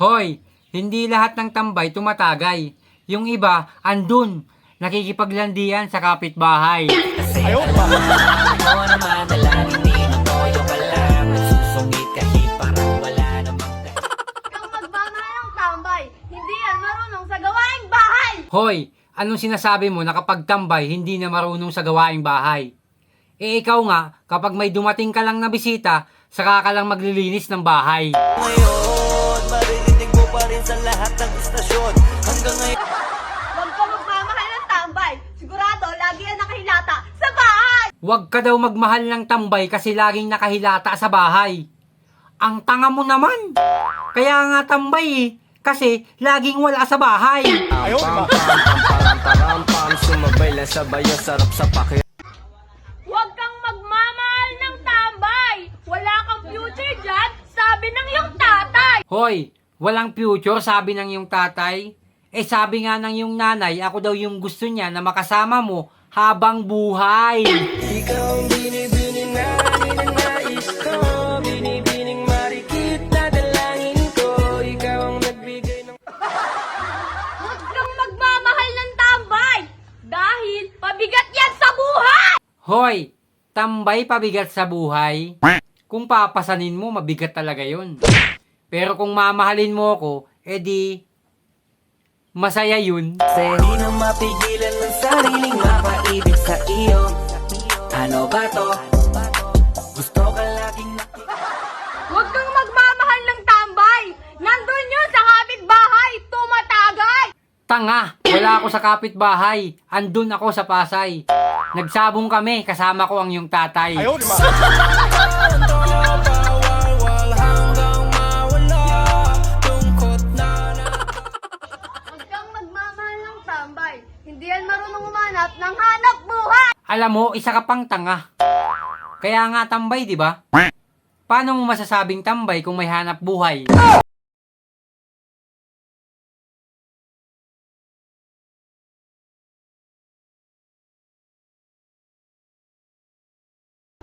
Hoy, hindi lahat ng tambay tumatagay. Yung iba, andun, nakikipaglandian sa kapitbahay. Ayaw pa. Ikaw naman na lang, hindi na toyo ka lang Nagsusungit kahit parang wala namang Kang magmamahal ng tambay, hindi yan marunong sa gawaing bahay! Hoy, anong sinasabi mo na kapag tambay, hindi na marunong sa gawaing bahay? Eh ikaw nga, kapag may dumating ka lang na bisita, saka ka lang maglilinis ng bahay. Ngayon, rin sa lahat ng istasyon Hanggang ngayon Huwag ka magmamahal ng tambay, sigurado lagi yan nakahilata sa bahay! Huwag ka daw magmahal ng tambay kasi laging nakahilata sa bahay. Ang tanga mo naman. Kaya nga tambay eh, kasi laging wala sa bahay. Ayaw pa. Pam pam pam sumabay lang sabayo sarap sa paki. Huwag kang magmamahal ng tambay! Wala kang future dyan, sabi ng iyong tatay! Hoy, walang future sabi ng yung tatay. Eh sabi nga ng yung nanay, ako daw yung gusto niya na makasama mo habang buhay. Ikaw ang binibining na ninanais ko Binibining marikit na dalangin ko Ikaw ang nagbigay ng Huwag kang magmamahal ng tambay! Dahil pabigat yan sa buhay! Hoy, tambay pabigat sa buhay. Kung papasanin mo, mabigat talaga yun. Pero kung mamahalin mo ako, edi masaya yun. Kasi di na mapigilan ng sariling mapaibig sa iyo Ano ba to? Gusto ka laging Huwag kang magmamahal ng tambay! Nandun yun sa kapitbahay! Tumatagay! Tanga, wala ako sa kapitbahay. Andun ako sa Pasay. Nagsabong kami, kasama ko ang yung tatay. Ayaw umanap ng hanap buhay! Alam mo, isa ka pang tanga. Kaya nga tambay, di ba? Paano mo masasabing tambay kung may hanap buhay?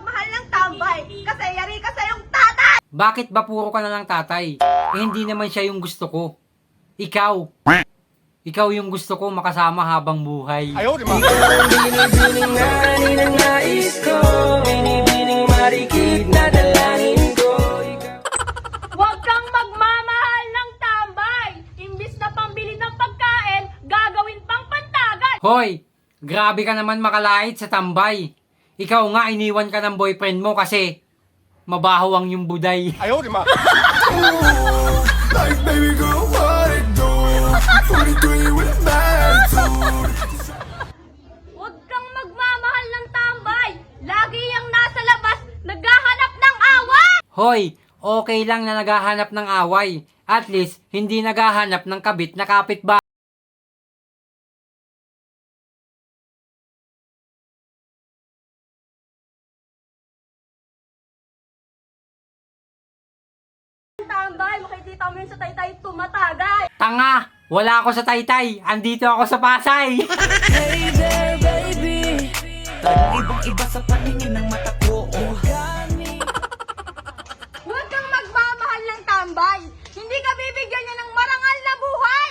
Mahal ng tambay! Kasi yari ka sa iyong tatay! Bakit ba puro ka na lang tatay? Eh, hindi naman siya yung gusto ko. Ikaw. Ikaw yung gusto ko makasama habang buhay. Ayaw pa. Ikaw ang binibining na ninanais ko Binibining marikit na dalangin ko Huwag kang magmamahal ng tambay! Imbis na pambili ng pagkain, gagawin pang pantagan! Hoy, grabe ka naman makalait sa tambay. Ikaw nga iniwan ka ng boyfriend mo kasi mabaho ang yung buday. Ayaw pa. Like baby girl, Hoy, okay lang na naghahanap ng away. At least, hindi naghahanap ng kabit na kapitbahay. Tambay, makikita mo yun sa taytay tumatagay! Tanga! Wala ako sa taytay. Andito ako sa Pasay. Hey there baby Talagang ibang iba sa paningin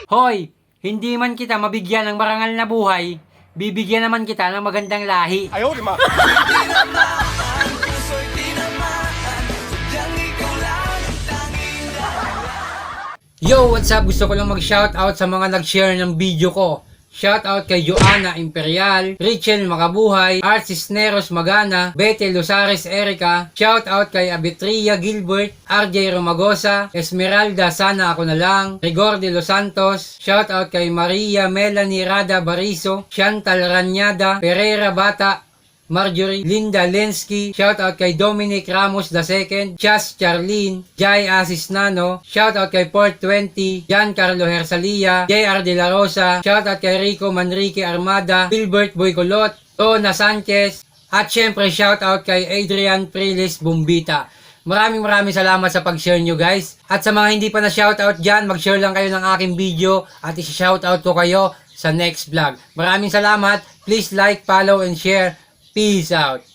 Hoy, hindi man kita mabigyan ng marangal na buhay, bibigyan naman kita ng magandang lahi. Ayaw pa. Yo, what's up? Gusto ko lang mag-shoutout sa mga nag-share ng video ko. Shoutout kay Joanna Imperial, Richel Makabuhay, Art Cisneros Magana, Bete Lusares Erica, Shoutout kay Abitria Gilbert, RJ Romagosa, Esmeralda Sana Ako Na Lang, Rigor de Los Santos, Shoutout kay Maria Melanie Rada Bariso, Chantal Ranyada, Pereira Bata, Marjorie Linda Lensky, shoutout kay Dominic Ramos II, Chas Charlene, Jai Asis Nano, shoutout kay Port 20, Giancarlo Hersalia, JR De La Rosa, shoutout kay Rico Manrique Armada, Gilbert Boycolot, Tona Sanchez, at syempre shoutout kay Adrian Prilis Bumbita. Maraming maraming salamat sa pag-share nyo guys. At sa mga hindi pa na shoutout dyan, mag-share lang kayo ng aking video at isi-shoutout ko kayo sa next vlog. Maraming salamat. Please like, follow, and share. Peace out.